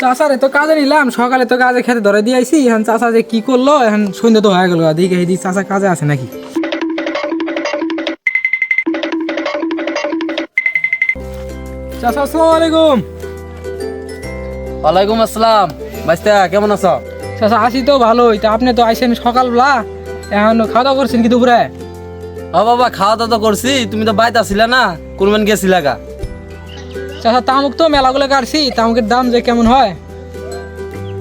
চাষার তো কাজে নিলাম। সকালে তো কাজে খেতে ধরে দিয়ে আইছি। এখন চাষা যে কি করল এখন সন্ধ্যে তো হয়ে গেল। দিকে এই চাষা কাজে আছে নাকি? চাষা আসসালামু আলাইকুম। ওয়ালাইকুম আসসালাম। বাইস্তা কেমন আছো? চাষা আসি তো ভালোই। তা আপনি তো আইসেন সকালবেলা। এখন খাওয়া দাওয়া করছেন কি দুপুরে? ও বাবা খাওয়া দাওয়া তো করছি। তুমি তো বাইতে আসিলা না? কোনবেন গেছিলা গা? চাষা তামুক তো মেলাগুলো কাটছি তামুকের দাম যে কেমন হয়?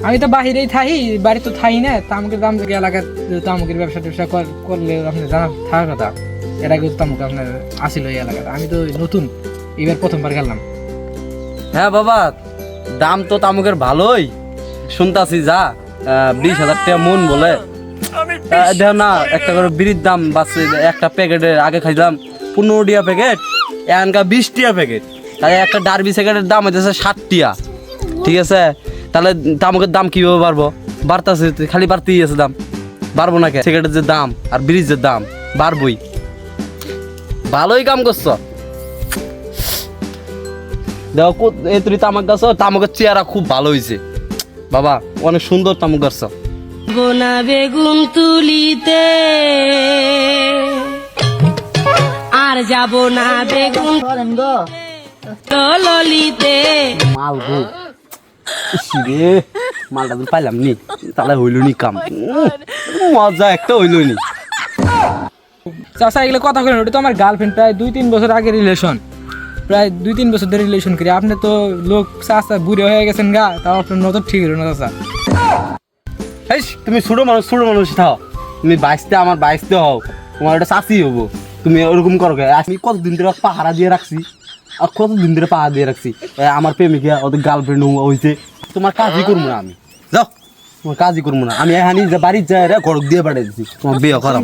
আমি তো বাহিরেই থাকি বাড়ি তো থাই না, তামুকের দাম যে এলাকার তামুকের ব্যবসা ট্যাবসা করলে আপনি জানা থাকার কথা। এর আগে তামুক আপনার আসিল এই এলাকাতে। আমি তো নতুন এবার প্রথমবার গেলাম। হ্যাঁ বাবা, দাম তো তামুকের ভালোই। শুনতাছি যা বিশ হাজার টাকা মন বলে। দেখো না, একটা করে বিড়ির দাম বাড়ছে, একটা প্যাকেটের আগে খাইলাম পনেরো টিয়া প্যাকেট, এখানকার বিশ টিয়া প্যাকেট। তাহলে একটা ডারবি প্যাকেটের দাম হইতেছে ষাট টিয়া। ঠিক আছে? তাহলে তামুকের দাম কীভাবে বাড়বো? বাড়তাছে খালি বাড়তেই আছে দাম। বাড়বো না কে সিগারেটের যে দাম আর ব্রিজের দাম বাড়বই। ভালোই কাম করছ। দেখো কো- এ তুই তামাক গাছ তামাকের চেহারা খুব ভালো হয়েছে বাবা অনেক সুন্দর তামাক গাছ। বোনা বেগুন তুলিতে আর যাব না বেগুন ললিতে মাল গো। রে মালটা তো পাইলাম নি তাহলে হইল নি কাম। মজা একটা হইল নি। চাষা এগুলো কথা করেন ওটা তো আমার গার্লফ্রেন্ড প্রায় দুই তিন বছর আগে রিলেশন প্রায় দুই তিন বছর ধরে রিলেশন করি। আপনি তো লোক চাষা বুড়ে হয়ে গেছেন গা তাও আপনার নজর ঠিক হলো না চাষা এই তুমি ছোট মানুষ ছোট মানুষ থাও। তুমি বাইসতে আমার বাইসতে হও। তোমার একটা চাষি হব। তুমি ওরকম করো? আমি কতদিন ধরে পাহারা দিয়ে রাখছি? আর কতদিন ধরে পা দিয়ে রাখছি। আমার প্রেমিকা ওদের গার্লফ্রেন্ড হয়েছে তোমার কাজই করব না আমি। যাও, তোমার কাজই করব না। আমি এখানে বাড়ির যায় রে ঘর দিয়ে পাঠিয়ে দিচ্ছি তোমার বিয়ে করাম